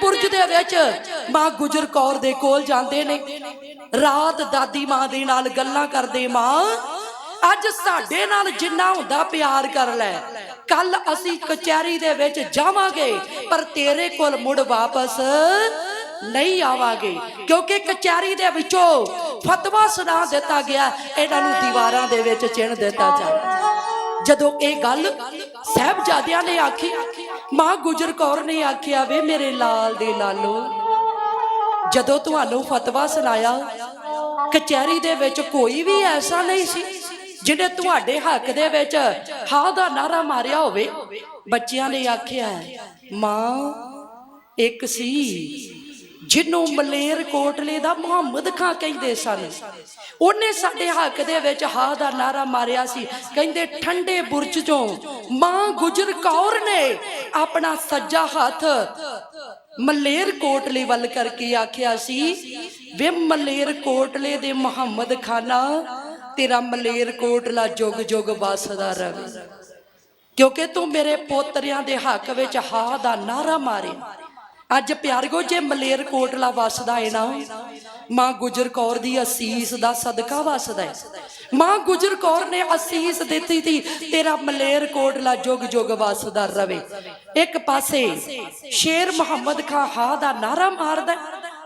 ਬੁਰਜ ਦੇ ਵਿੱਚ ਮਾਂ ਗੁਜਰ ਕੌਰ ਦੇ ਕੋਲ ਜਾਂਦੇ ਨੇ। ਰਾਤ ਦਾਦੀ ਮਾਂ ਦੇ ਨਾਲ ਗੱਲਾਂ ਕਰਦੇ, ਮਾਂ, ਅੱਜ ਸਾਡੇ ਨਾਲ ਜਿੰਨਾ ਹੁੰਦਾ ਪਿਆਰ ਕਰ ਲੈ। ਕੱਲ ਅਸੀਂ ਕਚਹਿਰੀ ਦੇ ਵਿੱਚ ਜਾਵਾਂਗੇ, ਪਰ ਤੇਰੇ ਕੋਲ ਮੁੜ ਵਾਪਸ ਨਹੀਂ ਆਵਾਂਗੇ। ਕਿਉਂਕਿ ਕਚਹਿਰੀ ਦੇ ਵਿੱਚੋਂ ਫਤਵਾ ਸੁਣਾ ਦਿੱਤਾ ਗਿਆ, ਇਹਨਾਂ ਨੂੰ ਦੀਵਾਰਾਂ ਦੇ ਵਿੱਚ ਚਿਣ ਦਿੱਤਾ ਜਾ ਜਦੋਂ ਇਹ ਗੱਲ ਸਹਿਬਜ਼ਾਦਿਆਂ ਨੇ ਆਖੀ, ਮਾਂ ਗੁਜਰ ਕੌਰ ਨੇ ਆਖਿਆ, ਵੇ ਮੇਰੇ ਲਾਲ ਦੇ ਲਾਲੋ, ਜਦੋਂ ਤੁਹਾਨੂੰ ਫਤਵਾ ਸੁਣਾਇਆ, ਕਚਹਿਰੀ ਦੇ ਵਿੱਚ ਕੋਈ ਵੀ ਐਸਾ ਨਹੀਂ ਸੀ ਜਿਹਨੇ ਤੁਹਾਡੇ ਹੱਕ ਦੇ ਵਿੱਚ ਹਾਂ ਦਾ ਨਾਰਾ ਮਾਰਿਆ ਹੋਵੇ। ਬੱਚਿਆਂ ਨੇ ਆਖਿਆ, ਮਾਂ, ਇੱਕ ਸੀ। ਜਿਹਨੂੰ ਮਲੇਰ ਕੋਟਲੇ ਦਾ ਮੁਹੰਮਦ ਖਾਂ ਕਹਿੰਦੇ ਸਨ। ਉਹਨੇ ਸਾਡੇ ਹੱਕ ਦੇ ਵਿੱਚ ਹਾ ਦਾ ਨਾਰਾ ਮਾਰਿਆ ਸੀ। ਕਹਿੰਦੇ, ਠੰਡੇ ਬੁਰਜ ਚੋਂ ਮਾਂ ਗੁਜਰ ਕੌਰ ਨੇ ਆਪਣਾ ਸੱਜਾ ਹੱਥ ਮਲੇਰ ਕੋਟਲੇ ਵੱਲ ਕਰਕੇ ਆਖਿਆ ਸੀ, ਵੇ ਮਲੇਰ ਕੋਟਲੇ ਦੇ ਮੁਹੰਮਦ ਖਾਨਾ, ਤੇਰਾ ਮਲੇਰ ਕੋਟਲਾ ਜੁਗ ਜੁਗ ਵਸਦਾ ਰਵੇ। ਕਿਉਂਕਿ ਤੂੰ ਮੇਰੇ ਪੋਤਰਿਆਂ ਦੇ ਹੱਕ ਵਿੱਚ ਹਾ ਦਾ ਨਾਰਾ ਮਾਰਿਆ ਅੱਜ ਪਿਆਰਗੋ ਜੇ ਮਲੇਰ ਕੋਟਲਾ ਵਸਦਾ ਏ ਨਾ ਮਾਂ ਗੁਜਰ ਕੌਰ ਦੀ ਅਸੀਸ ਦਾ ਸਦਕਾ ਵਸਦਾ ਏ ਮਾਂ ਗੁਜਰ ਕੌਰ ਨੇ ਅਸੀਸ ਦਿੱਤੀ ਸੀ ਤੇਰਾ ਮਲੇਰ ਕੋਟਲਾ ਜੁਗ ਜੁਗ ਵਸਦਾ ਰਵੇ ਇੱਕ ਪਾਸੇ ਸ਼ੇਰ ਮੁਹੰਮਦ ਖਾਂ ਹਾਂ ਦਾ ਨਾਰਾ ਮਾਰਦਾ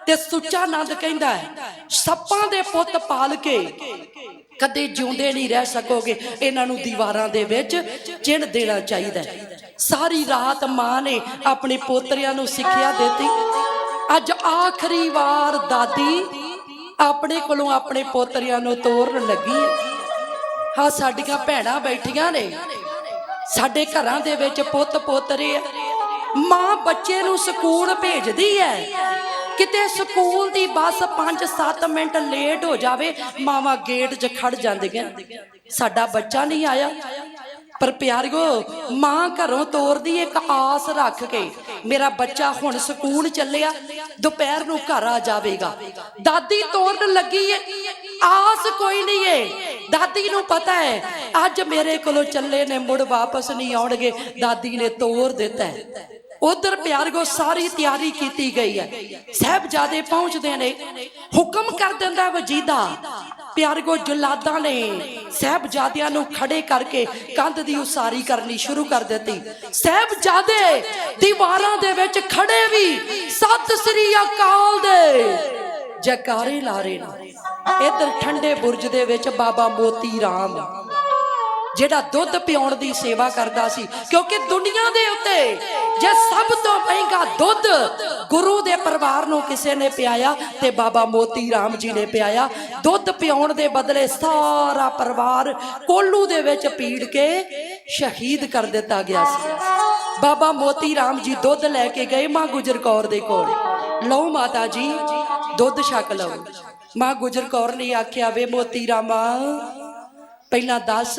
ਤੇ ਸੁੱਚਾ ਨੰਦ ਕਹਿੰਦਾ ਹੈ, ਸੱਪਾਂ ਦੇ ਪੁੱਤ ਪਾਲ ਕੇ ਕਦੇ ਜਿਉਂਦੇ ਨਹੀਂ ਰਹਿ ਸਕੋਗੇ ਇਹਨਾਂ ਨੂੰ ਦੀਵਾਰਾਂ ਦੇ ਵਿੱਚ ਚਿਣ ਦੇਣਾ ਚਾਹੀਦਾ ਹੈ। ਸਾਰੀ ਰਾਤ ਮਾਂ ਨੇ ਆਪਣੇ ਪੋਤਰਿਆਂ ਨੂੰ ਸਿੱਖਿਆ ਦਿੱਤੀ। ਅੱਜ ਆਖਰੀ ਵਾਰ ਦਾਦੀ ਆਪਣੇ ਕੋਲੋਂ ਆਪਣੇ ਪੋਤਰਿਆਂ ਨੂੰ ਤੋਰਨ ਲੱਗੀ ਹੈ। ਹਾਂ, ਸਾਡੀਆਂ ਭੈਣਾਂ ਬੈਠੀਆਂ ਨੇ। ਸਾਡੇ ਘਰਾਂ ਦੇ ਵਿੱਚ ਪੁੱਤ ਪੋਤਰੇ ਮਾਂ ਬੱਚੇ ਨੂੰ ਸਕੂਲ ਭੇਜਦੀ ਹੈ। ਕਿਤੇ ਸਕੂਲ ਦੀ ਬੱਸ 5-7 ਮਿੰਟ ਲੇਟ ਹੋ ਜਾਵੇ, ਮਾਵਾ ਗੇਟ 'ਚ ਖੜ ਜਾਂਦੀਆਂ। ਸਾਡਾ ਬੱਚਾ ਨਹੀਂ ਆਇਆ। ਪਰ ਪਿਆਰਿਓ, ਮਾਂ ਘਰੋਂ ਤੋਰਦੀ ਇੱਕ ਆਸ ਰੱਖ ਕੇ, ਮੇਰਾ ਬੱਚਾ ਹੁਣ ਸਕੂਲ ਚੱਲਿਆ, ਦੁਪਹਿਰ ਨੂੰ ਘਰ ਆ ਜਾਵੇਗਾ। ਦਾਦੀ ਤੋਰਨ ਲੱਗੀ ਏ, ਆਸ ਕੋਈ ਨਹੀਂ ਏ। ਦਾਦੀ ਨੂੰ ਪਤਾ ਹੈ ਅੱਜ ਮੇਰੇ ਕੋਲੋਂ ਚੱਲੇ ਨੇ ਮੁੜ ਵਾਪਸ ਨਹੀਂ ਆਉਣਗੇ, ਦਾਦੀ ਨੇ ਤੋਰ ਦਿੱਤਾ ਹੈ ਉਧਰ ਪਿਆਰਗੋ ਸਾਰੀ ਤਿਆਰੀ ਕੀਤੀ ਗਈ ਹੈ ਸਹਿਬਜ਼ਾਦੇ ਪਹੁੰਚਦੇ ਨੇ, ਹੁਕਮ ਕਰ ਦਿੰਦਾ ਵਜੀਦਾ ਪਿਆਰਗੋ ਜੁਲਾਦਾਂ ਨੇ ਸਹਿਬਜ਼ਾਦਿਆਂ ਨੂੰ ਖੜੇ ਕਰਕੇ ਕੰਧ ਦੀ ਉਸਾਰੀ ਕਰਨੀ ਸ਼ੁਰੂ ਕਰ ਦਿੱਤੀ। ਸਹਿਬਜ਼ਾਦੇ ਦੀਵਾਰਾਂ ਦੇ ਵਿੱਚ ਖੜੇ ਵੀ ਸਤਿ ਸ੍ਰੀ ਅਕਾਲ ਦੇ। ਜੈਕਾਰੇ ਲਾ ਰਹੇ ਨੇ। ਇਧਰ ਠੰਡੇ ਬੁਰਜ ਦੇ ਵਿੱਚ ਬਾਬਾ ਮੋਤੀ ਰਾਮ। ਜਿਹੜਾ ਦੁੱਧ ਪਿਉਣ ਦੀ ਸੇਵਾ ਕਰਦਾ ਸੀ। ਕਿਉਂਕਿ ਦੁਨੀਆ ਦੇ ਉੱਤੇ ਜੇ ਸਭ ਤੋਂ ਮਹਿੰਗਾ ਦੁੱਧ ਗੁਰੂ ਦੇ ਪਰਿਵਾਰ ਨੂੰ ਕਿਸੇ ਨੇ ਪਿਆਇਆ ਤੇ ਬਾਬਾ ਮੋਤੀ ਰਾਮ ਜੀ ਨੇ ਪਿਆਇਆ, ਦੁੱਧ ਪਿਉਣ ਦੇ ਬਦਲੇ ਸਾਰਾ ਪਰਿਵਾਰ ਕੋਲੂ ਦੇ ਵਿੱਚ ਪੀੜ ਕੇ ਸ਼ਹੀਦ ਕਰ ਦਿੱਤਾ ਗਿਆ ਸੀ। ਬਾਬਾ ਮੋਤੀ ਰਾਮ ਜੀ ਦੁੱਧ ਲੈ ਕੇ ਗਏ ਮਾਂ ਗੁਜਰ ਕੌਰ ਦੇ ਕੋਲ। ਲਓ ਮਾਤਾ ਜੀ, ਦੁੱਧ ਛਕ ਲਓ। ਮਾਂ ਗੁਜਰ ਕੌਰ ਨੇ ਆਖਿਆ, ਵੇ ਮੋਤੀ ਰਾਮਾ ਪਹਿਲਾਂ ਦੱਸ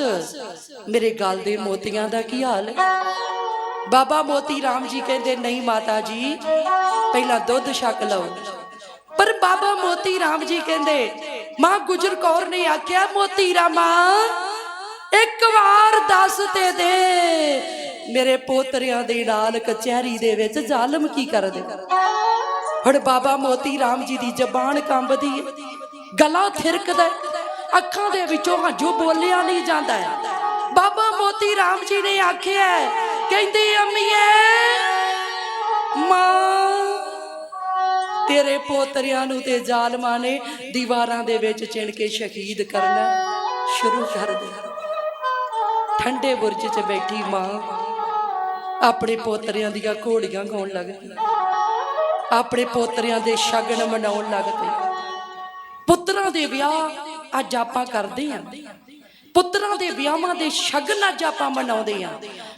ਮੇਰੇ ਗਲ ਦੇ ਮੋਤੀਆਂ ਦਾ ਕੀ ਹਾਲ ਹੈ? ਬਾਬਾ ਮੋਤੀ ਰਾਮ ਜੀ ਕਹਿੰਦੇ ਨਹੀਂ ਮਾਤਾ ਜੀ ਪਹਿਲਾਂ ਦੁੱਧ ਛਕ ਲਓ। ਪਰ ਬਾਬਾ ਮੋਤੀ ਰਾਮ ਜੀ ਕਹਿੰਦੇ ਮਾਂ ਗੁਜਰ ਕੌਰ ਨੇ ਆਖਿਆ ਮੋਤੀ ਰਾਮਾ ਇੱਕ ਵਾਰ ਦੱਸ ਤੇ ਦੇ। ਮੇਰੇ ਪੋਤਰਿਆਂ ਦੇ ਨਾਲ ਕਚਹਿਰੀ ਦੇ ਵਿੱਚ ਜ਼ਾਲਮ ਕੀ ਕਰਦੇ ਹੁਣ ਬਾਬਾ ਮੋਤੀ ਰਾਮ ਜੀ ਦੀ ਜ਼ਬਾਨ ਕੰਬਦੀ ਹੈ। ਗਲਾ ਥਿਰਕਦਾ ਹੈ, ਅੱਖਾਂ ਦੇ ਵਿੱਚੋਂ ਹੰਝੂ ਬੋਲਿਆ ਨਹੀਂ ਜਾਂਦਾ ਹੈ। ਬਾਬਾ ਮੋਤੀ ਰਾਮ ਜੀ ਨੇ ਆਖਿਆ ਕਹਿੰਦੇ ਅੰਮੀਏ, ਮਾਂ, ਤੇਰੇ ਪੋਤਰਿਆਂ ਨੂੰ ਤੇ ਜ਼ਾਲਮਾਂ ਨੇ ਦੀਵਾਰਾਂ ਦੇ ਵਿੱਚ ਚਿਣ ਕੇ ਸ਼ਹੀਦ ਕਰਨਾ ਸ਼ੁਰੂ ਕਰ ਦਿੱਤਾ। ਠੰਡੇ ਬੁਰਜ 'ਚ ਬੈਠੀ ਮਾਂ ਆਪਣੇ ਪੋਤਰਿਆਂ ਦੀਆਂ ਘੋੜੀਆਂ ਗਾਉਣ ਲੱਗ ਪਈ ਆਪਣੇ ਪੋਤਰਿਆਂ ਦੇ ਸ਼ਗਨ ਮਨਾਉਣ ਲੱਗ ਪਈ। ਪੁੱਤਰਾਂ ਦੇ ਵਿਆਹ ਅੱਜ ਆਪਾਂ ਕਰਦੇ ਆਂ। ਪੁੱਤਰਾਂ ਦੇ ਵਿਆਹਾਂ ਦੇ ਸ਼ਗਨ ਅੱਜ ਆਪਾਂ ਮਨਾਉਂਦੇ ਆਂ।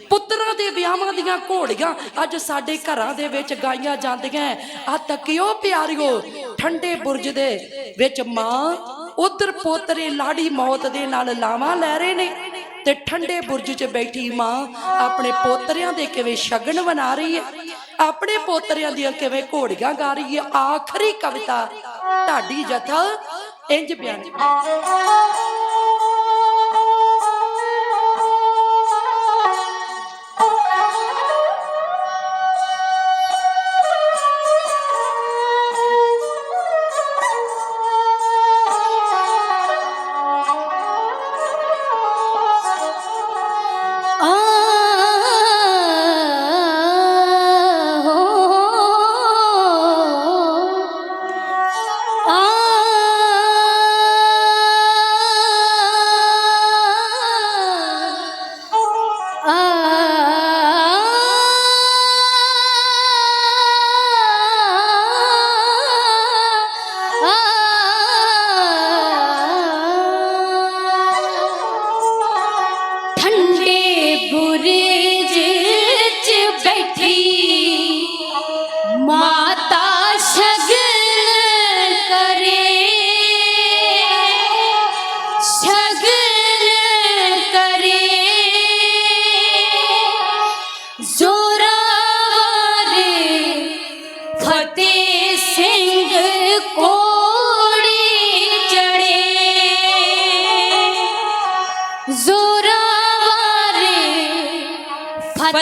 ਪੁੱਤਰਾਂ ਦੇ ਵਿਆਹਾਂ ਦੀਆਂ ਘੋੜੀਆਂ ਅੱਜ ਸਾਡੇ ਘਰਾਂ ਦੇ ਵਿੱਚ ਗਾਈਆਂ ਜਾਂਦੀਆਂ ਆ ਤੱਕਿਓ ਪਿਆਰਿਓ? ਠੰਡੇ ਬੁਰਜ ਦੇ ਵਿੱਚ ਮਾਂ ਉਧਰ ਪੋਤਰੇ ਲਾੜੀ ਮੌਤ ਦੇ ਨਾਲ ਲਾਵਾਂ ਲੈ ਰਹੇ ਨੇ ਤੇ ਠੰਡੇ ਬੁਰਜ 'ਚ ਬੈਠੀ ਮਾਂ ਆਪਣੇ ਪੋਤਰਿਆਂ ਦੇ ਕਿਵੇਂ ਸ਼ਗਨ ਬਣਾ ਰਹੀ ਹੈ ਆਪਣੇ ਪੋਤਰਿਆਂ ਦੀਆਂ ਕਿਵੇਂ ਘੋੜੀਆਂ ਗਾ ਰਹੀ ਹੈ ਆਖਰੀ ਕਵਿਤਾ ਢਾਡੀ ਜਥਾ Endi bien. Endi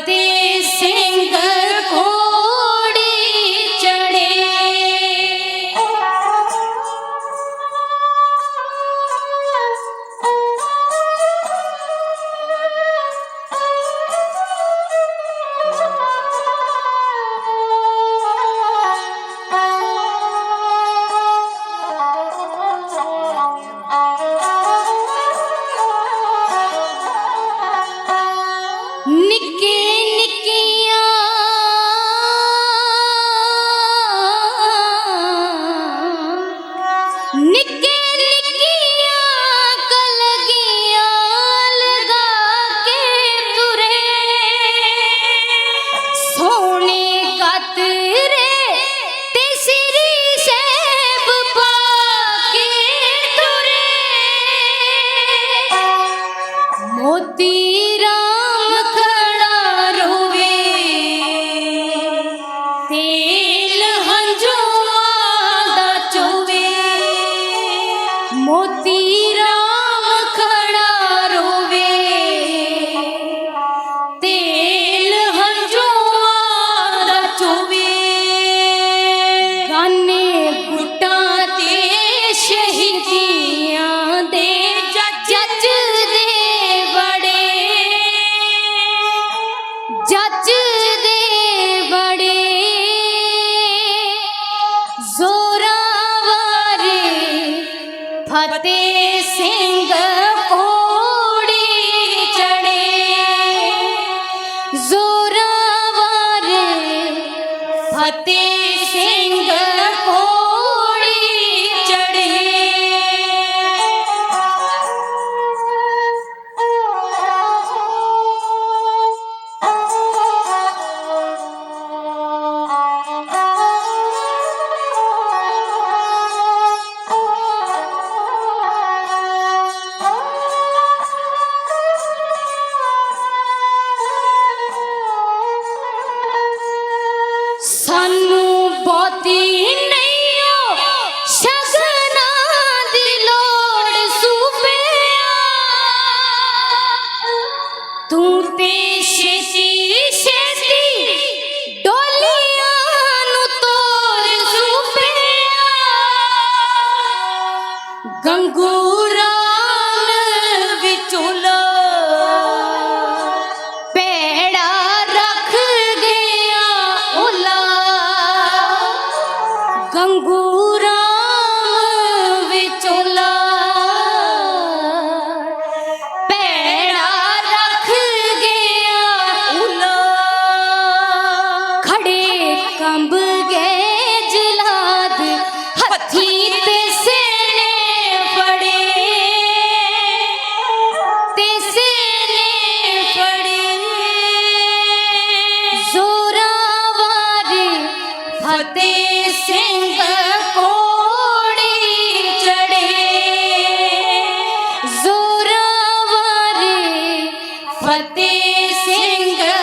ਕਦੇ ਸਿੰਘ ਕੋੜੀ ਚੜੇ। ਨਿੱਕੇ फतेह से 唱过 भक्ति सिंह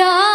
ਸ਼ੁਕਰਾ ਦੇ